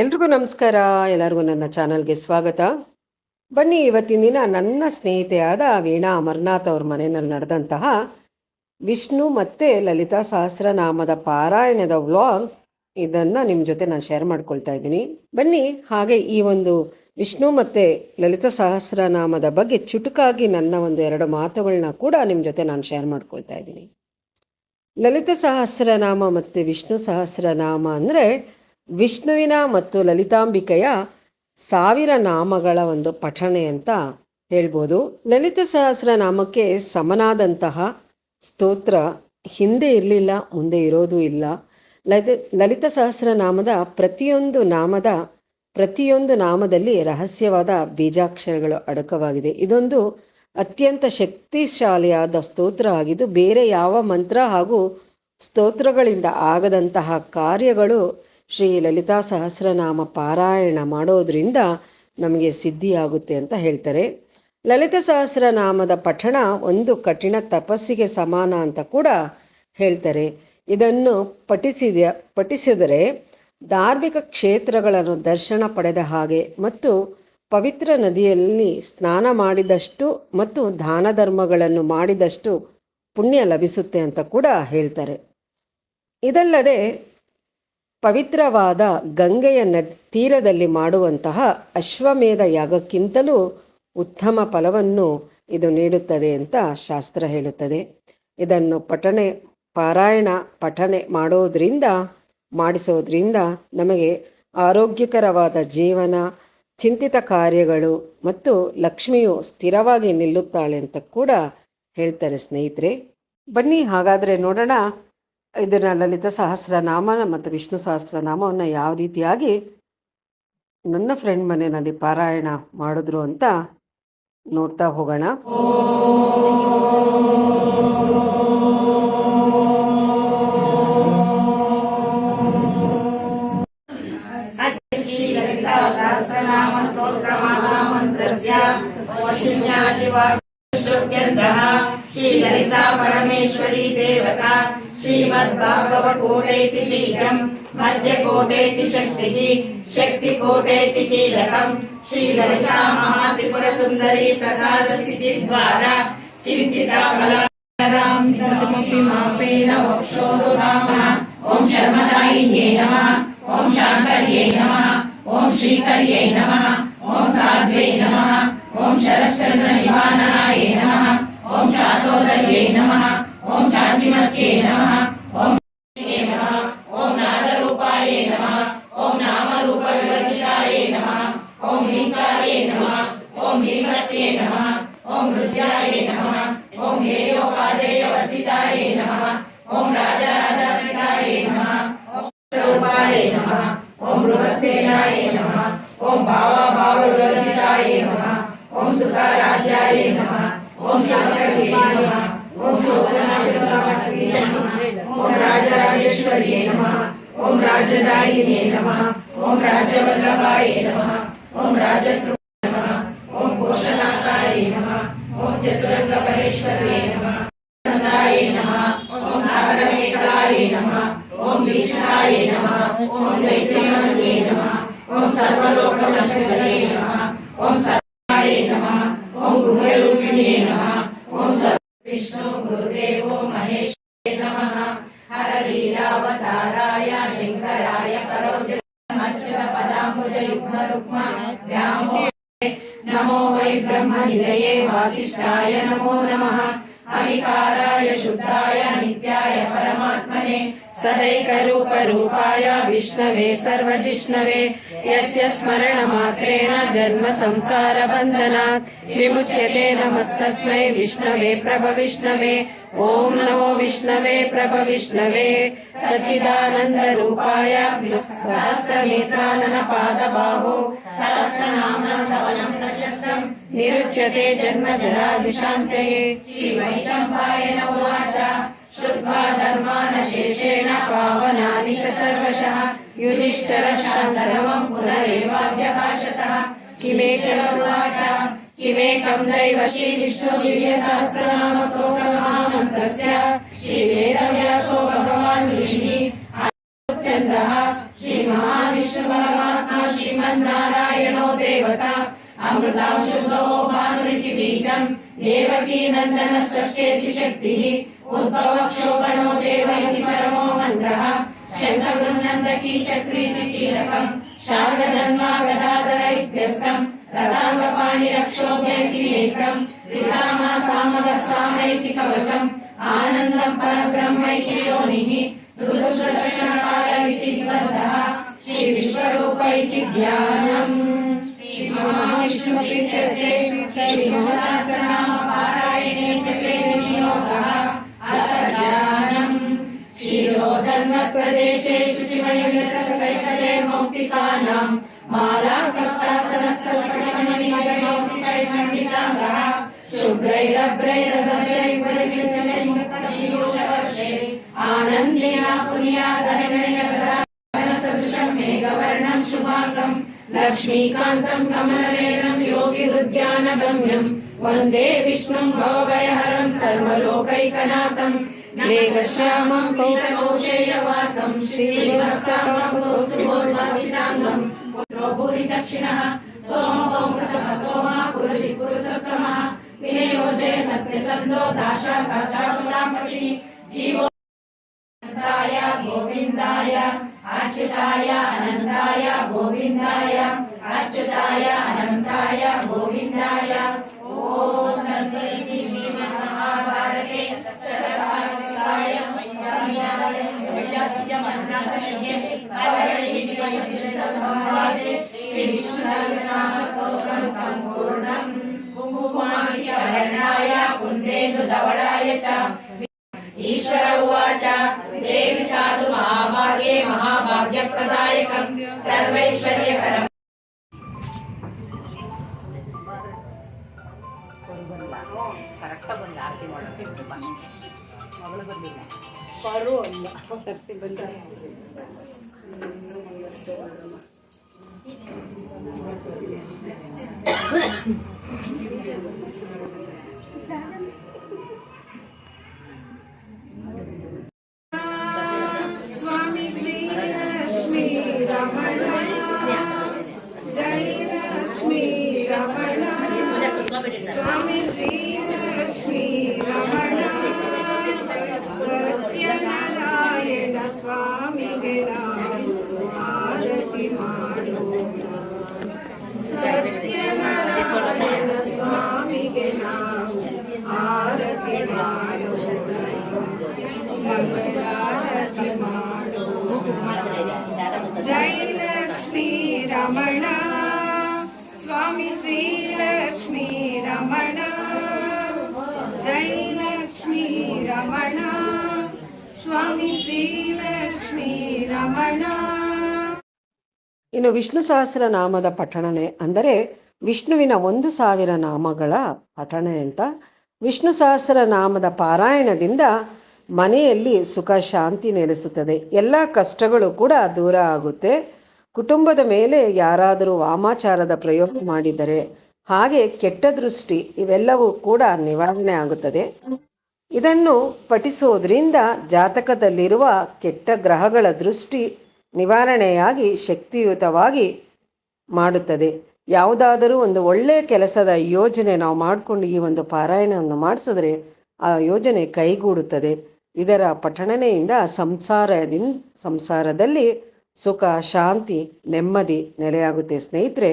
ಎಲ್ರಿಗೂ ನಮಸ್ಕಾರ. ಎಲ್ಲರಿಗೂ ನನ್ನ ಚಾನಲ್ಗೆ ಸ್ವಾಗತ. ಬನ್ನಿ, ಇವತ್ತಿನ ದಿನ ನನ್ನ ಸ್ನೇಹಿತೆಯಾದ ವೀಣಾ ಅಮರನಾಥ್ ಅವ್ರ ಮನೆಯಲ್ಲಿ ನಡೆದಂತಹ ವಿಷ್ಣು ಮತ್ತು ಲಲಿತಾ ಸಹಸ್ರನಾಮದ ಪಾರಾಯಣದ ವ್ಲಾಗ್ ಇದನ್ನು ನಿಮ್ಮ ಜೊತೆ ನಾನು ಶೇರ್ ಮಾಡ್ಕೊಳ್ತಾ ಇದ್ದೀನಿ. ಬನ್ನಿ, ಹಾಗೆ ಈ ಒಂದು ವಿಷ್ಣು ಮತ್ತು ಲಲಿತಾ ಸಹಸ್ರನಾಮದ ಬಗ್ಗೆ ಚುಟುಕಾಗಿ ನನ್ನ ಒಂದು ಎರಡು ಮಾತುಗಳನ್ನ ಕೂಡ ನಿಮ್ಮ ಜೊತೆ ನಾನು ಶೇರ್ ಮಾಡ್ಕೊಳ್ತಾ ಇದ್ದೀನಿ. ಲಲಿತ ಸಹಸ್ರನಾಮ ಮತ್ತು ವಿಷ್ಣು ಸಹಸ್ರನಾಮ ಅಂದರೆ ವಿಷ್ಣುವಿನ ಮತ್ತು ಲಲಿತಾಂಬಿಕೆಯ ಸಾವಿರ ನಾಮಗಳ ಒಂದು ಪಠಣೆ ಅಂತ ಹೇಳ್ಬೋದು. ಲಲಿತ ಸಹಸ್ರನಾಮಕ್ಕೆ ಸಮನಾದಂತಹ ಸ್ತೋತ್ರ ಹಿಂದೆ ಇರಲಿಲ್ಲ, ಮುಂದೆ ಇರೋದು ಇಲ್ಲ. ಲಲಿತ ಲಲಿತ ಸಹಸ್ರನಾಮದ ಪ್ರತಿಯೊಂದು ನಾಮದ, ಪ್ರತಿಯೊಂದು ನಾಮದಲ್ಲಿ ರಹಸ್ಯವಾದ ಬೀಜಾಕ್ಷರಗಳು ಅಡಕವಾಗಿದೆ. ಇದೊಂದು ಅತ್ಯಂತ ಶಕ್ತಿಶಾಲಿಯಾದ ಸ್ತೋತ್ರ ಆಗಿದ್ದು, ಬೇರೆ ಯಾವ ಮಂತ್ರ ಹಾಗೂ ಸ್ತೋತ್ರಗಳಿಂದ ಆಗದಂತಹ ಕಾರ್ಯಗಳು ಶ್ರೀ ಲಲಿತಾ ಸಹಸ್ರನಾಮ ಪಾರಾಯಣ ಮಾಡೋದರಿಂದ ನಮಗೆ ಸಿದ್ಧಿಯಾಗುತ್ತೆ ಅಂತ ಹೇಳ್ತಾರೆ. ಲಲಿತ ಸಹಸ್ರನಾಮದ ಪಠಣ ಒಂದು ಕಠಿಣ ತಪಸ್ಸಿಗೆ ಸಮಾನ ಅಂತ ಕೂಡ ಹೇಳ್ತಾರೆ. ಇದನ್ನು ಪಠಿಸಿದ ಪಠಿಸಿದರೆ ಧಾರ್ಮಿಕ ಕ್ಷೇತ್ರಗಳನ್ನು ದರ್ಶನ ಪಡೆದ ಹಾಗೆ ಮತ್ತು ಪವಿತ್ರ ನದಿಯಲ್ಲಿ ಸ್ನಾನ ಮಾಡಿದಷ್ಟು ಮತ್ತು ದಾನ ಧರ್ಮಗಳನ್ನು ಮಾಡಿದಷ್ಟು ಪುಣ್ಯ ಲಭಿಸುತ್ತೆ ಅಂತ ಕೂಡ ಹೇಳ್ತಾರೆ. ಇದಲ್ಲದೆ ಪವಿತ್ರವಾದ ಗಂಗೆಯ ನದಿ ತೀರದಲ್ಲಿ ಮಾಡುವಂತಹ ಅಶ್ವಮೇಧ ಯಾಗಕ್ಕಿಂತಲೂ ಉತ್ತಮ ಫಲವನ್ನು ಇದು ನೀಡುತ್ತದೆ ಅಂತ ಶಾಸ್ತ್ರ ಹೇಳುತ್ತದೆ. ಇದನ್ನು ಪಠಣೆ, ಪಾರಾಯಣ, ಪಠಣೆ ಮಾಡೋದ್ರಿಂದ, ಮಾಡಿಸೋದ್ರಿಂದ ನಮಗೆ ಆರೋಗ್ಯಕರವಾದ ಜೀವನ, ಚಿಂತಿತ ಕಾರ್ಯಗಳು ಮತ್ತು ಲಕ್ಷ್ಮಿಯು ಸ್ಥಿರವಾಗಿ ನಿಲ್ಲುತ್ತಾಳೆ ಅಂತ ಕೂಡ ಹೇಳ್ತಾರೆ ಸ್ನೇಹಿತರೆ. ಬನ್ನಿ ಹಾಗಾದರೆ ನೋಡೋಣ ಇದನ್ನ ಲಲಿತ ಸಹಸ್ರನಾಮ ಮತ್ತು ವಿಷ್ಣು ಸಹಸ್ರನಾಮವನ್ನು ಯಾವ ರೀತಿಯಾಗಿ ನನ್ನ ಫ್ರೆಂಡ್ ಮನೆಯಲ್ಲಿ ಪಾರಾಯಣ ಮಾಡಿದ್ರು ಅಂತ ನೋಡ್ತಾ ಹೋಗೋಣ. ಶ್ರೀ ಲಲಿತಾ ಪರಮೇಶ್ವರಿ ದೇವತಾ श्रीमद्भागवकोटेति बीजम् मध्यकोटेति शक्तिः शक्तिकोटेति कीलकम् श्रीललिता महात्रिपुरसुन्दरी प्रसादसिद्धिद्वारा चिन्तिता फलाराम् चिन्तमपि मापेन वक्षोरुरामः ॐ शर्मदायिन्यै नमः ॐ शाङ्कर्यै नमः ॐ श्रीकर्यै नमः ॐ साध्वै नमः ॐ शरश्चन्द्रनिवारणाय नमः ॐ शातोदर्यै नमः ఓం శాంతిమత్యే నమ. ఓం రాజరాజేశ్వర్యే ఓం రాజదాయినే ఓం రాజవల్లభాయ ఓం రాజకృ ఓం పోషణాకాయ ఓం చతురంగ ఓం సాగరమేకాయ ఓం భీష్ణాయ ఓం దైత్యమనే ఓం సర్వలోక ఓం శంకరాయ పరోజన పదాంబుజ యుగ్మ రుక్మ నమో వై బ్రహ్మ నిలయే వాసిష్ఠాయ నమో నమః. अविकाराय शुद्धाय नित्याय परमात्मने सदैकरूपरूपाय विष्णवे सर्वजिष्णवे यस्य स्मरणमात्रेण जन्म संसारबन्धनात् विमुच्यते नमस्तस्मै विष्णवे प्रभविष्णवे ॐ नमो विष्णवे प्रभविष्णवे सच्चिदानन्दरूपाय सहस्रनेत्राननपादबाहो सहस्रनाम सवनं प्रशस्तम् निरुच्यते जन्म जरादिशान्तये श्रीवैशम्पायन उवाच श्रुत्वा च सर्वशः। शान्तरमम् पुनरेवाभ्यभाषतः। किमेष उवाच किमेकं दैव श्रीविष्णुदिव्यसहस्रनामस्तोत्रमहामन्त्रस्य श्रीवेदव्यासो भगवान् ऋषिः श्रीमहाविष्णुपरमात्मा श्रीमन्नारायणो देवता। అమృతాక్షులో భానురికి బీజం దేవకీ నందన సృష్టేతి శక్తి ఉద్భవ క్షోభణో దేవైతి పరమో మంత్ర శంఖవృన్నందకీ చక్రీతి కీలకం శారదధన్మా గదాధర ఇత్యస్త్రం రథాంగపాణి రక్షోభ్యైతి నేత్రం విసామ సామగ సామైతి కవచం ఆనందం పరబ్రహ్మైతి యోనిః దుర్దర్శనకార ఇతి శ్రీ విశ్వరూపైతి ధ్యాన श्रीविश्वरूप इति ध्यानम् श्रीमहाविष्णुप्रीत्यर्थे श्रीसहस्रनाम पारायणे जपे विनियोगः अथ ध्यानम् क्षीरोधन्वत्प्रदेशे शुचिमणिविलससैकले मौक्तिकानाम् मालाकप्रासनस्तस्फटिकमणिमयमौक्तिकैर्मण्डिताङ्गः शुभ्रैरभ्रैरदभ्रैर्परिमितमैर्मुक्तपीयूषवर्षे आनन्देन पुन्यादहरणिनगदासदृशम् లక్ష్మీకాంతం కమలనయనం యోగి హృద్యానగమ్యం వందే విష్ణుం భవభయహరం సర్వలోకైకనాథం మేఘశ్యామం పీతకౌశేయవాసం శ్రీవత్సాంగం పూరి దక్షిణ సోమపౌమృతమ సోమా పురుషి పురుషోత్తమ వినయో జయ సత్యసందో దాశాఖ సర్వదాంపతి గోవిందాయ अच्युताय अनन्ताय गोविन्दाय। अच्युताय अनन्ताय गोविन्दाय। ॐ तत्सत् श्रीमन्महाभारते शतसहस्राय सम्पूर्णम् कुन्देन्दुधवळाय च। ईश्वर महाभाग्यप्रदायकम् सर्वैश्वर्यकरम् ಕರೆಕ್ಟಾಗಿ ಬಂದು ಆರತಿ ಮಾಡೋಕ್ಕೆ ಮಗಳು ಬಂದಿಲ್ಲ स्वामी ರಮಣ ಸ್ವಾಮಿ ಶ್ರೀ ಲಕ್ಷ್ಮೀ ರಮಣ, ಜೈ ಲಕ್ಷ್ಮೀ ರಮಣ, ಸ್ವಾಮಿ ಶ್ರೀ ಲಕ್ಷ್ಮೀ ರಮಣ. ಇನ್ನು ವಿಷ್ಣು ಸಹಸ್ರ ನಾಮದ ಪಠಣನೆ ಅಂದರೆ ವಿಷ್ಣುವಿನ ಒಂದು ಸಾವಿರ ನಾಮಗಳ ಪಠಣೆ ಅಂತ. ವಿಷ್ಣು ಸಹಸ್ರ ನಾಮದ ಪಾರಾಯಣದಿಂದ ಮನೆಯಲ್ಲಿ ಸುಖ, ಶಾಂತಿ ನೆಲೆಸುತ್ತದೆ. ಎಲ್ಲ ಕಷ್ಟಗಳು ಕೂಡ ದೂರ ಆಗುತ್ತೆ. ಕುಟುಂಬದ ಮೇಲೆ ಯಾರಾದರೂ ವಾಮಾಚಾರದ ಪ್ರಯೋಗ ಮಾಡಿದರೆ ಹಾಗೆ ಕೆಟ್ಟ ದೃಷ್ಟಿ ಇವೆಲ್ಲವೂ ಕೂಡ ನಿವಾರಣೆ ಆಗುತ್ತದೆ. ಇದನ್ನು ಪಠಿಸೋದ್ರಿಂದ ಜಾತಕದಲ್ಲಿರುವ ಕೆಟ್ಟ ಗ್ರಹಗಳ ದೃಷ್ಟಿ ನಿವಾರಣೆಯಾಗಿ ಶಕ್ತಿಯುತವಾಗಿ ಮಾಡುತ್ತದೆ. ಯಾವುದಾದರೂ ಒಂದು ಒಳ್ಳೆಯ ಕೆಲಸದ ಯೋಜನೆ ನಾವು ಮಾಡಿಕೊಂಡು ಈ ಒಂದು ಪಾರಾಯಣವನ್ನು ಮಾಡಿಸಿದ್ರೆ ಆ ಯೋಜನೆ ಕೈಗೂಡುತ್ತದೆ. ಇದರ ಪಠಣನೆಯಿಂದ ಸಂಸಾರದಿಂದ ಸಂಸಾರದಲ್ಲಿ ಸುಖ ಶಾಂತಿ ನೆಮ್ಮದಿ ನೆಲೆಯಾಗುತ್ತೆ. ಸ್ನೇಹಿತರೆ